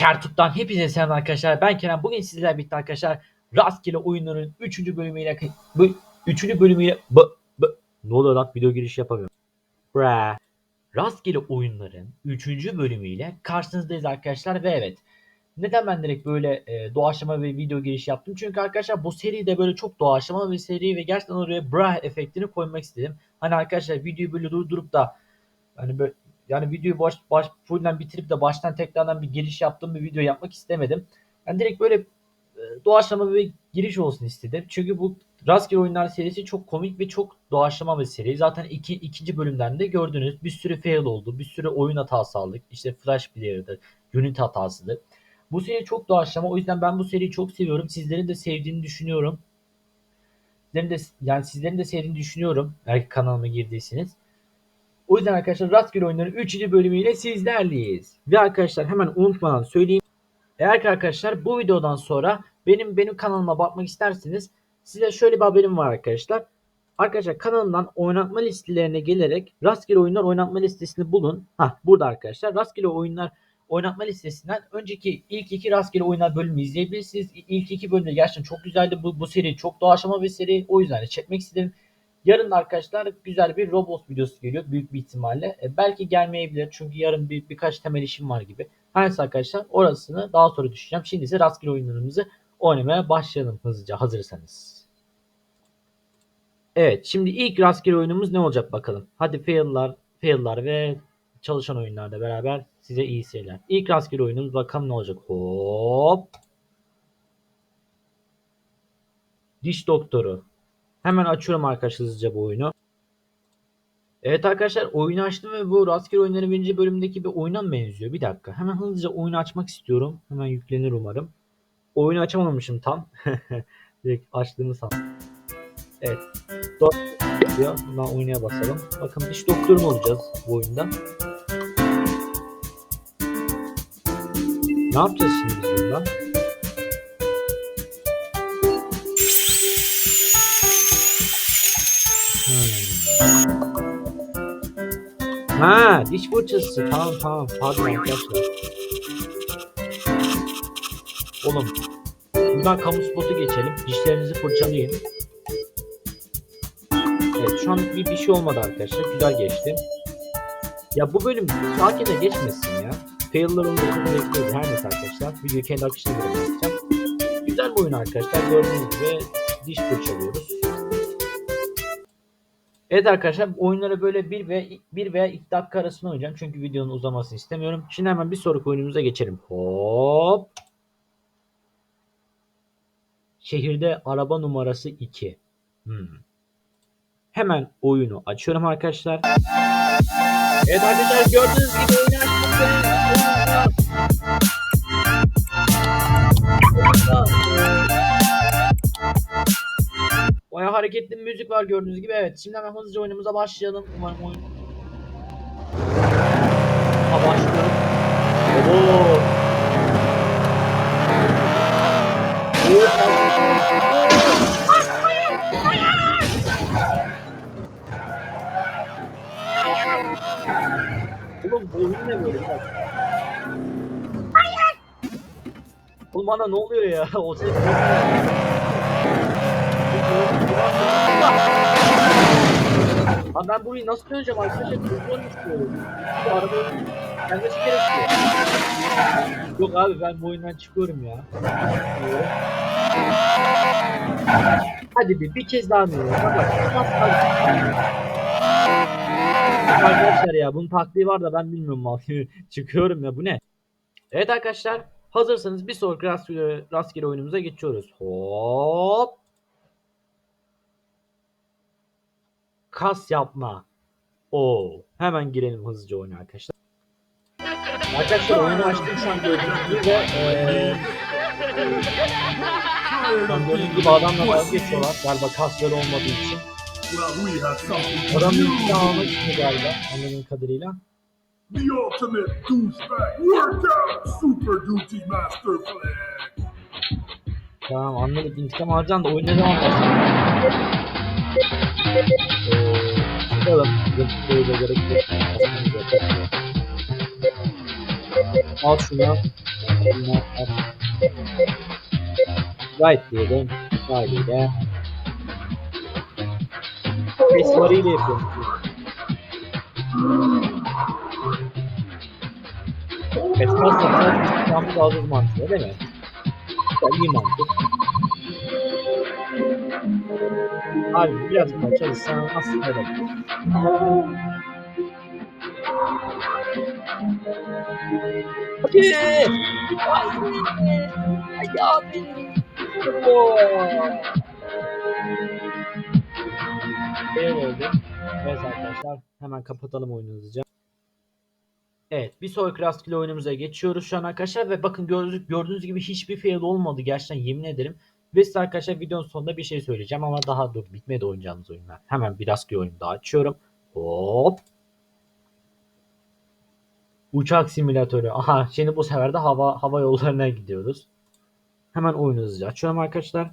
Çertut'tan hepinize selam arkadaşlar. Ben Kerem. Bugün sizlerle birlikte arkadaşlar rastgele oyunların 3. bölümüyle bu 3. bölümüyle bu, bu, ne oluyor lan video giriş yapamıyorum. Bra. Rastgele oyunların 3. bölümüyle karşınızdayız arkadaşlar ve evet neden ben direkt böyle e, doğaçlama ve video giriş yaptım? Çünkü arkadaşlar bu seride böyle çok doğaçlama bir seri ve gerçekten oraya bra efektini koymak istedim. Hani arkadaşlar videoyu böyle durdurup da hani böyle yani videoyu baş, baş fullden bitirip de baştan tekrardan bir giriş yaptığım bir video yapmak istemedim. Yani direkt böyle e, doğaçlama bir giriş olsun istedim. Çünkü bu Rastgele Oyunlar serisi çok komik ve çok doğaçlama bir seri. Zaten iki, ikinci bölümden de gördünüz. Bir sürü fail oldu. Bir sürü oyun hatası aldık. İşte Flash Player'dır. Unit hatasıdır. Bu seri çok doğaçlama. O yüzden ben bu seriyi çok seviyorum. Sizlerin de sevdiğini düşünüyorum. Sizlerin de, yani sizlerin de sevdiğini düşünüyorum. Eğer kanalıma girdiyseniz. O yüzden arkadaşlar Rastgele Oyunların 3. bölümüyle sizlerleyiz. Ve arkadaşlar hemen unutmadan söyleyeyim. Eğer ki arkadaşlar bu videodan sonra benim benim kanalıma bakmak isterseniz size şöyle bir haberim var arkadaşlar. Arkadaşlar kanalımdan oynatma listelerine gelerek rastgele oyunlar oynatma listesini bulun. Ha burada arkadaşlar rastgele oyunlar oynatma listesinden önceki ilk iki rastgele oyunlar bölümü izleyebilirsiniz. İlk iki bölümde gerçekten çok güzeldi. Bu, bu seri çok doğaçlama bir seri. O yüzden de çekmek istedim. Yarın arkadaşlar güzel bir Roblox videosu geliyor büyük bir ihtimalle. E, belki gelmeyebilir çünkü yarın bir birkaç temel işim var gibi. Her neyse arkadaşlar orasını daha sonra düşeceğim. Şimdi ise rastgele oyunlarımızı oynamaya başlayalım hızlıca hazırsanız. Evet şimdi ilk rastgele oyunumuz ne olacak bakalım. Hadi fail'lar, fail'lar ve çalışan oyunlarda beraber size iyi seyirler. İlk rastgele oyunumuz bakalım ne olacak. Hop. Diş doktoru. Hemen açıyorum arkadaşlar hızlıca bu oyunu. Evet arkadaşlar oyunu açtım ve bu rastgele oyunların birinci bölümündeki bir oyuna benziyor? Bir dakika. Hemen hızlıca oyunu açmak istiyorum. Hemen yüklenir umarım. Oyunu açamamışım tam. Direkt açtığımı sandım. Evet. Doktor diyor. Bundan oynaya basalım. Bakın diş doktoru mu olacağız bu oyunda? Ne yapacağız şimdi biz bundan? Ha, diş fırçası. Tamam tamam. Pardon arkadaşlar. Oğlum. Buradan kamu spotu geçelim. Dişlerinizi fırçalayın. Evet şu an bir, bir şey olmadı arkadaşlar. Güzel geçti. Ya bu bölüm sakin de geçmesin ya. Fail'lar olmasını bekliyoruz. Her neyse arkadaşlar. Videoyu kendi akışına göre yapacağım. Güzel bir oyun arkadaşlar. Gördüğünüz gibi diş fırçalıyoruz. Evet arkadaşlar oyunlara böyle bir ve bir veya iki dakika arasında oynayacağım. Çünkü videonun uzamasını istemiyorum. Şimdi hemen bir sonraki oyunumuza geçelim. Hop. Şehirde araba numarası 2. Hmm. Hemen oyunu açıyorum arkadaşlar. Evet arkadaşlar gördüğünüz gibi oyunu Baya hareketli bir müzik var gördüğünüz gibi. Evet şimdi hemen hızlıca oyunumuza başlayalım. Umarım oyun... Ha başlıyorum. Oo. Oğlum oyun ne böyle? Hayır. Oğlum bana ne oluyor ya? O ses Abi ben burayı nasıl döneceğim arkadaşlar? Hızlı istiyorum. Bu araba gelmesi gerekiyor. Yok abi ben bu oyundan çıkıyorum ya. Hadi bir, bir kez daha mı? Arkadaşlar ya bunun taktiği var da ben bilmiyorum mal. Çıkıyorum ya bu ne? Evet arkadaşlar hazırsanız bir sonraki rastgele, rastgele oyunumuza geçiyoruz. Hop. Kas yapma. Oo. Hemen girelim hızlıca oyuna arkadaşlar. Arkadaşlar oyunu açtım şu an gördüğünüz gibi ve an gördüğünüz gibi adamla vazgeçiyorlar galiba kasları olmadığı için. Adam bir almak istiyor galiba anladığım kadarıyla. The ultimate douchebag workout super duty master flag. Tamam anladık intikam alacaksın da devam etsin. Eee Al şunu. Right diyelim. Haliyle. Esmarıyla yapıyorum. Esmer satın İstanbul uzun mantığı değil mi? Güzel iyi mantık. Abi biraz daha çalışsan aslında da Hadi! Haydi! Hadi abi! Oo! Oldu. Evet arkadaşlar hemen kapatalım oyunu hızlıca. Evet bir rastgele oyunumuza geçiyoruz şu an arkadaşlar ve bakın gördüğünüz, gördüğünüz gibi hiçbir fail olmadı gerçekten yemin ederim. Ve size arkadaşlar videonun sonunda bir şey söyleyeceğim ama daha dur bitmedi oynayacağımız oyunlar. Hemen bir rastgele oyunu daha açıyorum. Hop. Uçak simülatörü. Aha şimdi bu sefer de hava hava yollarına gidiyoruz. Hemen oyunu hızlıca açıyorum arkadaşlar.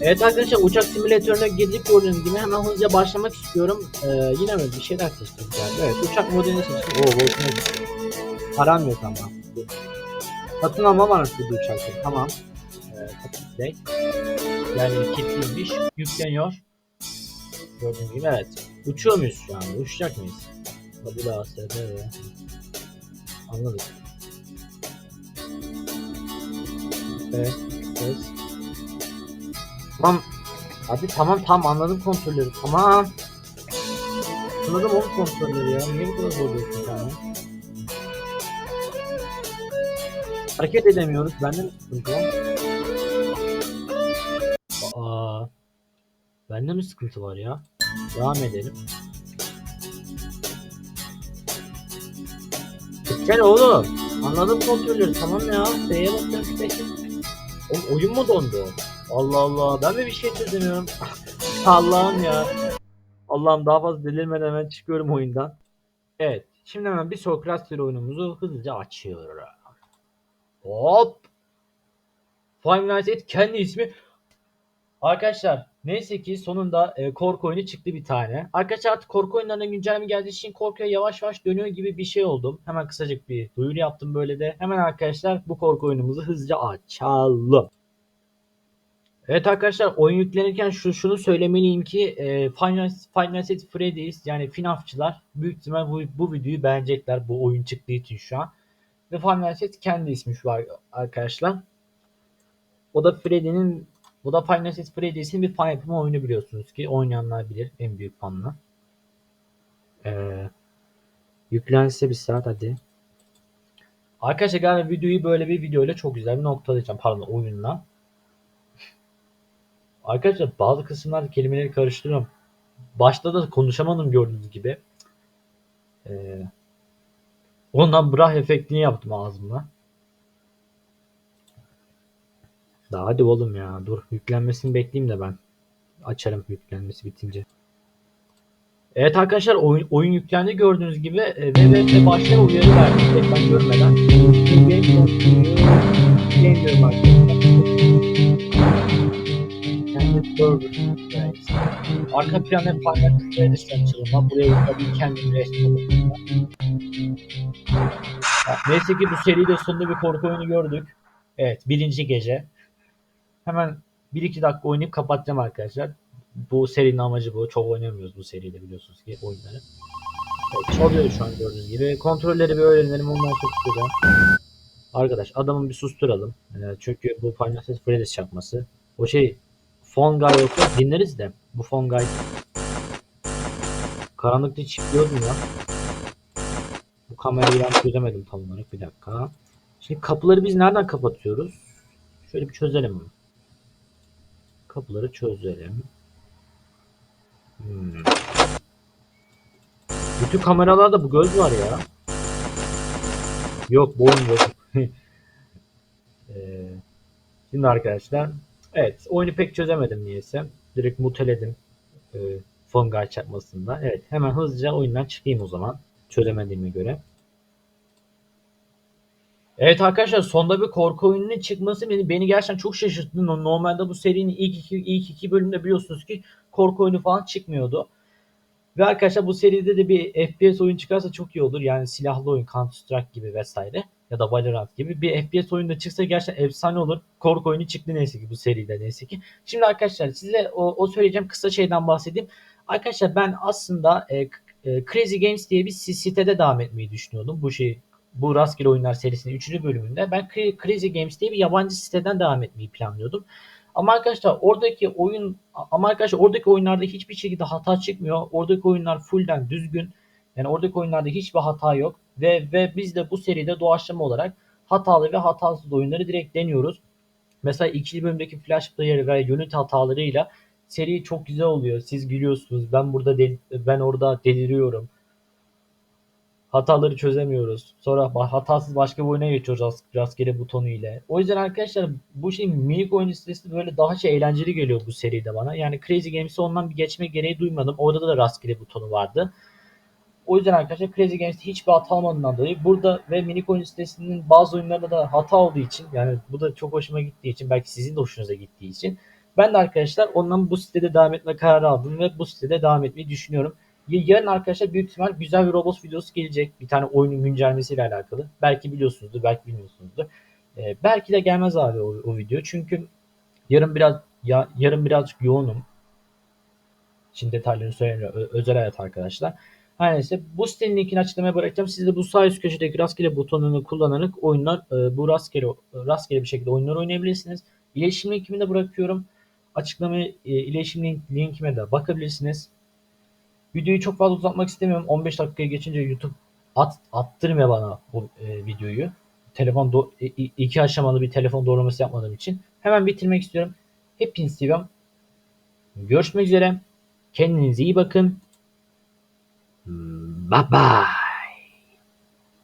Evet arkadaşlar uçak simülatörüne girdik gördüğünüz gibi hemen hızlıca başlamak istiyorum. Ee, yine mi bir şeyler seçtim yani. Evet uçak modelini seçtim. Oo boşuna. Param yok ama. Satın alma var bu uçakları. Tamam. Ee, kapı Yani kilitliymiş. Yükleniyor. Gördüğünüz gibi evet. Uçuyor muyuz şu anda? Uçacak mıyız? Kabul ASD ve Anladık. Evet. Evet. Tamam. Hadi tamam tamam anladım kontrolleri. Tamam. Anladım oğlum kontrolleri ya. Niye bu kadar zorluyorsun sen ya? Hareket edemiyoruz. Bende mi sıkıntı var? Aa. Bende mi sıkıntı var ya? Devam edelim. Sen oğlum. Anladım kontrolleri. Tamam ya. S'ye basıyorum. Oğlum oyun mu dondu? Allah Allah. Ben de bir şey çözemiyorum. Allah'ım ya. Allah'ım daha fazla delirmeden hemen çıkıyorum oyundan. Evet. Şimdi hemen bir rastgele oyunumuzu hızlıca açıyorum. Hop. Five Nights at kendi ismi. Arkadaşlar neyse ki sonunda e, korku oyunu çıktı bir tane. Arkadaşlar artık korku oyunlarına güncelleme geldiği için korkuya yavaş yavaş dönüyor gibi bir şey oldum. Hemen kısacık bir duyuru yaptım böyle de. Hemen arkadaşlar bu korku oyunumuzu hızlıca açalım. Evet arkadaşlar oyun yüklenirken şu şunu söylemeliyim ki e, Final, Final Fantasy Freddy's yani FNAF'çılar büyük ihtimal bu, bu videoyu beğenecekler bu oyun çıktığı için şu an. Ve Final Fantasy kendi ismi şu arkadaşlar. O da Freddy'nin bu da Final Fantasy Freddy's'in bir fan yapımı oyunu biliyorsunuz ki oynayanlar bilir en büyük fanla. Ee, yüklense bir saat hadi. Arkadaşlar galiba videoyu böyle bir videoyla çok güzel bir noktalayacağım. Pardon oyunla. Arkadaşlar bazı kısımlarda kelimeleri karıştırıyorum. Başta da konuşamadım gördüğünüz gibi. Ee, ondan brah efektini yaptım ağzımla. Daha hadi oğlum ya. Dur yüklenmesini bekleyeyim de ben. Açarım yüklenmesi bitince. Evet arkadaşlar oyun, oyun yüklendi gördüğünüz gibi e, ve başta uyarı verdi ekran görmeden. Game. Game diyorum arkadaşlar. Kendi server. Evet. Arka planda Final Fantasy açılımı. Buraya tabii kendim resmi Neyse ki bu seride sonunda bir korku oyunu gördük. Evet birinci gece. Hemen 1-2 dakika oynayıp kapatacağım arkadaşlar. Bu serinin amacı bu. Çok oynamıyoruz bu seride biliyorsunuz ki oyunları. Evet, çalıyor şu an gördüğünüz gibi. Kontrolleri bir öğrenelim ondan çok güzel. Arkadaş adamı bir susturalım. Ee, çünkü bu Final Fantasy Freddy's çakması. O şey Guy yoksa dinleriz de. Bu Phone Guy karanlıkta çıkıyordum ya. Bu kamerayı ben çözemedim tam olarak. Bir dakika. Şimdi kapıları biz nereden kapatıyoruz? Şöyle bir çözelim. Kapıları çözelim. Hmm. Bütün kameralarda bu göz var ya. Yok boyun yok. ee, şimdi arkadaşlar. Evet oyunu pek çözemedim niyeyse. Direkt muteledim. E, Fungi çarpmasında. Evet hemen hızlıca oyundan çıkayım o zaman. Çözemediğime göre. Evet arkadaşlar sonda bir korku oyununun çıkması beni, beni gerçekten çok şaşırttı. No- Normalde bu serinin ilk iki, ilk iki bölümde biliyorsunuz ki korku oyunu falan çıkmıyordu. Ve arkadaşlar bu seride de bir FPS oyun çıkarsa çok iyi olur. Yani silahlı oyun Counter Strike gibi vesaire ya da Valorant gibi bir FPS oyun da çıksa gerçekten efsane olur. Korku oyunu çıktı neyse ki bu seride neyse ki. Şimdi arkadaşlar size o, o söyleyeceğim kısa şeyden bahsedeyim. Arkadaşlar ben aslında e, e, Crazy Games diye bir si- sitede devam etmeyi düşünüyordum. Bu şey bu rastgele oyunlar serisinin 3. bölümünde ben Cra- Crazy Games diye bir yabancı siteden devam etmeyi planlıyordum. Ama arkadaşlar oradaki oyun ama arkadaşlar oradaki oyunlarda hiçbir şekilde hata çıkmıyor. Oradaki oyunlar fullden düzgün. Yani oradaki oyunlarda hiçbir hata yok. Ve ve biz de bu seride doğaçlama olarak hatalı ve hatasız oyunları direkt deniyoruz. Mesela ikinci bölümdeki Flash Player ve Unity hatalarıyla seri çok güzel oluyor. Siz gülüyorsunuz. Ben burada ben orada deliriyorum. Hataları çözemiyoruz. Sonra hatasız başka bir oyuna geçiyoruz rast- rastgele butonu ile. O yüzden arkadaşlar bu şey minik oyun sitesi böyle daha şey eğlenceli geliyor bu seride bana. Yani Crazy Games'i ondan bir geçme gereği duymadım. Orada da rastgele butonu vardı. O yüzden arkadaşlar Crazy Games'te hiçbir hata olmadığından dolayı burada ve minik oyun sitesinin bazı oyunlarında da hata olduğu için yani bu da çok hoşuma gittiği için belki sizin de hoşunuza gittiği için ben de arkadaşlar ondan bu sitede devam etme kararı aldım ve bu sitede devam etmeyi düşünüyorum. Yarın arkadaşlar büyük ihtimal güzel bir Roblox videosu gelecek. Bir tane oyunun güncellemesiyle alakalı. Belki biliyorsunuzdur, belki bilmiyorsunuzdur. Ee, belki de gelmez abi o, o video. Çünkü yarın biraz ya, yarın birazcık yoğunum. Şimdi detaylarını söylemiyorum. Özel hayat arkadaşlar. Her neyse bu sitenin linkini açıklamaya bırakacağım. Siz de bu sağ üst köşedeki rastgele butonunu kullanarak oyunlar e, bu rastgele rastgele bir şekilde oyunlar oynayabilirsiniz. İletişim linkimi de bırakıyorum. Açıklamaya e, iletişim link, linkime de bakabilirsiniz. Videoyu çok fazla uzatmak istemiyorum. 15 dakikaya geçince YouTube at, attırmıyor bana bu e, videoyu. Telefon do- i- iki aşamalı bir telefon doğraması yapmadığım için. Hemen bitirmek istiyorum. Hepinizi seviyorum. Görüşmek üzere. Kendinize iyi bakın. Bye bye.